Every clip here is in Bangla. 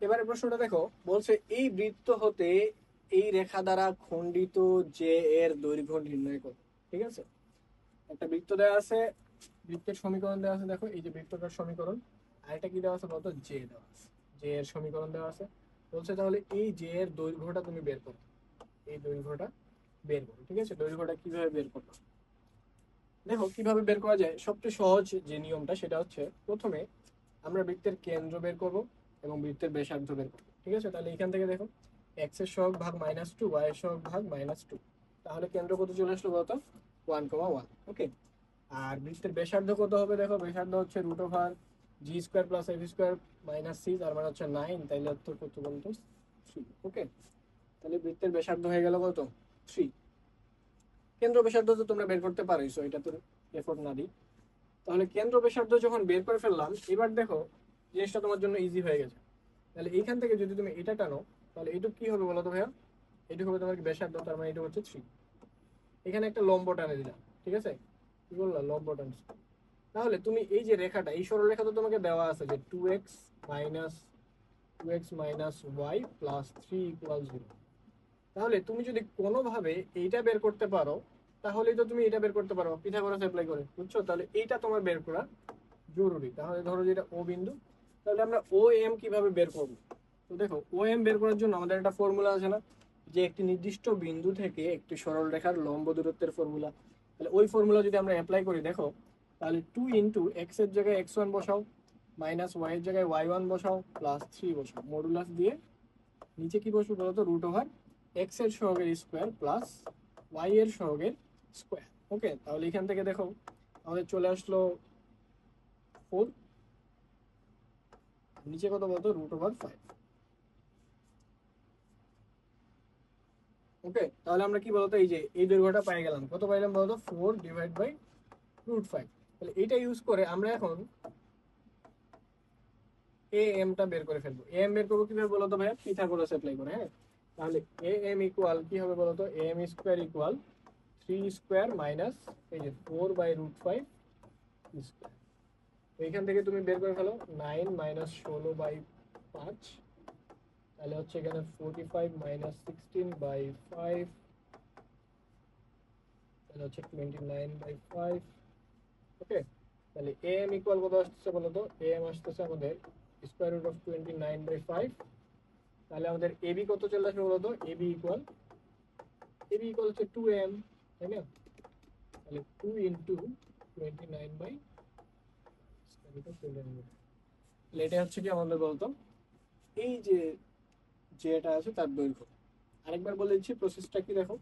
এবারে প্রশ্নটা দেখো, বলছে এই বৃত্ত হতে এই রেখা দ্বারা খণ্ডিত যে এর দৈর্ঘ্য নির্ণয় করো, ঠিক আছে? একটা বৃত্ত দেওয়া আছে, বৃত্তের সমীকরণ দেওয়া আছে, দেখো, এই যে বৃত্তটার সমীকরণ, আর এটা কি দেওয়া আছে বলতো? জে দেওয়া আছে জে এর সমীকরণ দেওয়া আছে। বলছে তাহলে এই জে এর দৈর্ঘ্যটা তুমি বের করো, এই দৈর্ঘ্যটা বের করো, ঠিক আছে? দৈর্ঘ্যটা কীভাবে বের করো? দেখো, কীভাবে বের করা যায়? সবচেয়ে সহজ যে নিয়মটা, সেটা হচ্ছে প্রথমে আমরা বৃত্তের কেন্দ্র বের করব এবং বৃত্তের ব্যাসার্ধ বের করব ঠিক আছে? তাহলে এখান থেকে দেখো এক্সের সহগ ভাগ মাইনাস টু ওয়াই এর সহগ ভাগ মাইনাস টু তাহলে কেন্দ্র কত চলে আসলো কত ওয়ান কমা ওয়ান ওকে আর বৃত্তের ব্যাসার্ধ কত হবে দেখো? ব্যাসার্ধ হচ্ছে root over G square plus F square minus C তার মানে হচ্ছে নাইন তাইলে উত্তর কত বলতো? থ্রি ওকে তাহলে বৃত্তের ব্যাসার্ধ হয়ে গেল কত? থ্রি কেন্দ্র ব্যাসার্ধ তো তোমরা বের করতে পারোইছো এটা তো এফোর্ট না দিই। তাহলে কেন্দ্র ব্যাসার্ধ যখন বের করে ফেললাম, এবার দেখো জিনিসটা তোমার জন্য ইজি হয়ে গেছে। তাহলে এইখান থেকে যদি তুমি এটা টানো, তাহলে এইটুকু কি হবে বলো তো ভাইয়া? এইটুকু হবে তোমার ব্যাসার্ধ, তার মানে এটা হচ্ছে থ্রি এখানে একটা লম্ব টানে দিলাম, ঠিক আছে? কি বললাম লম্ব টানছি। তাহলে তুমি এই যে রেখাটা, এই সরলরেখা তো তোমাকে দেওয়া আছে যে two x minus two x minus y plus three equal zero তাহলে তুমি যদি কোনোভাবে এইটা বের করতে পারো, তাহলেই তো তুমি এটা বের করতে পারো পিথাগোরাস অ্যাপ্লাই করে, বুঝছ? তাহলে এইটা তোমার বের করা জরুরি। তাহলে ধরো যেটা ও বিন্দু তাহলে আমরা ও এম কীভাবে বের করব? তো দেখো ও এম বের করার জন্য আমাদের একটা ফর্মুলা আছে না? যে একটি নির্দিষ্ট বিন্দু থেকে একটি সরল রেখার লম্ব দূরত্বের ফর্মুলা তাহলে ওই ফর্মুলা যদি আমরা অ্যাপ্লাই করি, দেখো, তাহলে টু ইন্টু এক্সের জায়গায় এক্স ওয়ান বসাও মাইনাস ওয়াই এর জায়গায় ওয়াই ওয়ান বসাও প্লাস থ্রি বসাও। মডুলাস দিয়ে নিচে কি বসবো বলতো? রুট ওভার এক্সের সহগের স্কোয়ার প্লাস ওয়াই এর সহগের স্কোয়ার ওকে তাহলে এখান থেকে দেখো, আমাদের চলে আসলো ফোর নিচে কত বলতো? রুট ওভার ফাইভ ওকে তাহলে আমরা কি বলতো? এই যে, এই দৈর্ঘ্যটা পাই গেলাম। কত পাইলাম বলতো? Four divide by root five তাহলে এটা ইউজ করে আমরা এখন এ এমটা বের করে ফেলব। এ এম বের করব কীভাবে বলতো ভাইয়া? পিথাগোরাস অ্যাপ্লাই করে হ্যাঁ? তাহলে এ এম ইকুয়াল কি হবে বলতো? A M square equal three square minus এই যে four by root five square তো এখান থেকে তুমি বের করে ফেলো নাইন মাইনাস ষোলো বাই পাঁচ। তাহলে হচ্ছে এখানে forty five minus sixteen by five তাহলে হচ্ছে twenty nine by five okay তাহলে এ এম ইকুয়াল কত আসতেছে বলো তো? এ এম আসতেছে আমাদের square root of twenty nine by five তাহলে আমাদের এবি কত চলে আসবে বলো তো? এবি ইকুয়াল এবি ইকুয়াল হচ্ছে টু এম তাই না? তাহলে two into twenty nine by এটা হচ্ছে কি আমাদের বলতো? এই যে যেটা আছে তার দৈর্ঘ্য। আরেকবার বলে দিচ্ছি প্রসেসটা কি দেখো?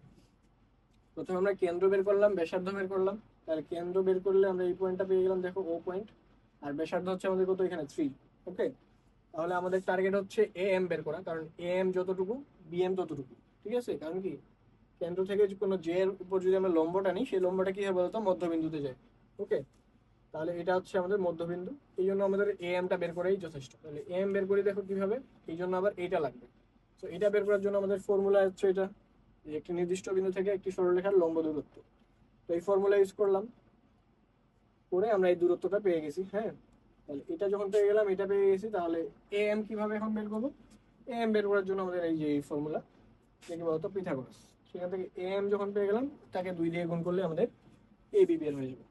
প্রথমে আমরা কেন্দ্র বের করলাম, ব্যাসার্ধ বের করলাম। তাহলে কেন্দ্র বের করলে আমরা এই পয়েন্টটা পেয়ে গেলাম, দেখো ও পয়েন্ট আর ব্যাসার্ধ হচ্ছে আমাদের কত? এখানে থ্রি ওকে তাহলে আমাদের টার্গেট হচ্ছে এ এম বের করা, কারণ এ এম যতটুকু বি এম ততটুকু, ঠিক আছে? কারণ কি? কেন্দ্র থেকে কোনো জে এর উপর যদি আমরা লম্বটা নিই, সেই লম্বটা কি হবে বলতো? মধ্যবিন্দুতে যায় ওকে তাহলে এটা হচ্ছে আমাদের মধ্যবিন্দু। এই জন্য আমাদের এ এমটা বের করেই যথেষ্ট। তাহলে এ এম বের করে দেখো কীভাবে? এই জন্য আবার এইটা লাগবে। তো এটা বের করার জন্য আমাদের ফর্মুলা হচ্ছে এটা। একটি নির্দিষ্ট বিন্দু থেকে একটি সরলরেখার লম্ব দূরত্ব। তো এই ফর্মুলা ইউজ করলাম। করে আমরা এই দূরত্বটা পেয়ে গেছি হ্যাঁ? তাহলে এটা যখন পেয়ে গেলাম, এটা পেয়ে গেছি। তাহলে এ এম কীভাবে এখন বের করব? এ এম বের করার জন্য আমাদের এই যে এই ফর্মুলা দেখি বলতো পিথাগোরাস সেখান থেকে এ এম যখন পেয়ে গেলাম, তাকে দুই দিয়ে গুণ করলে আমাদের এ বি বের হয়ে যাবে।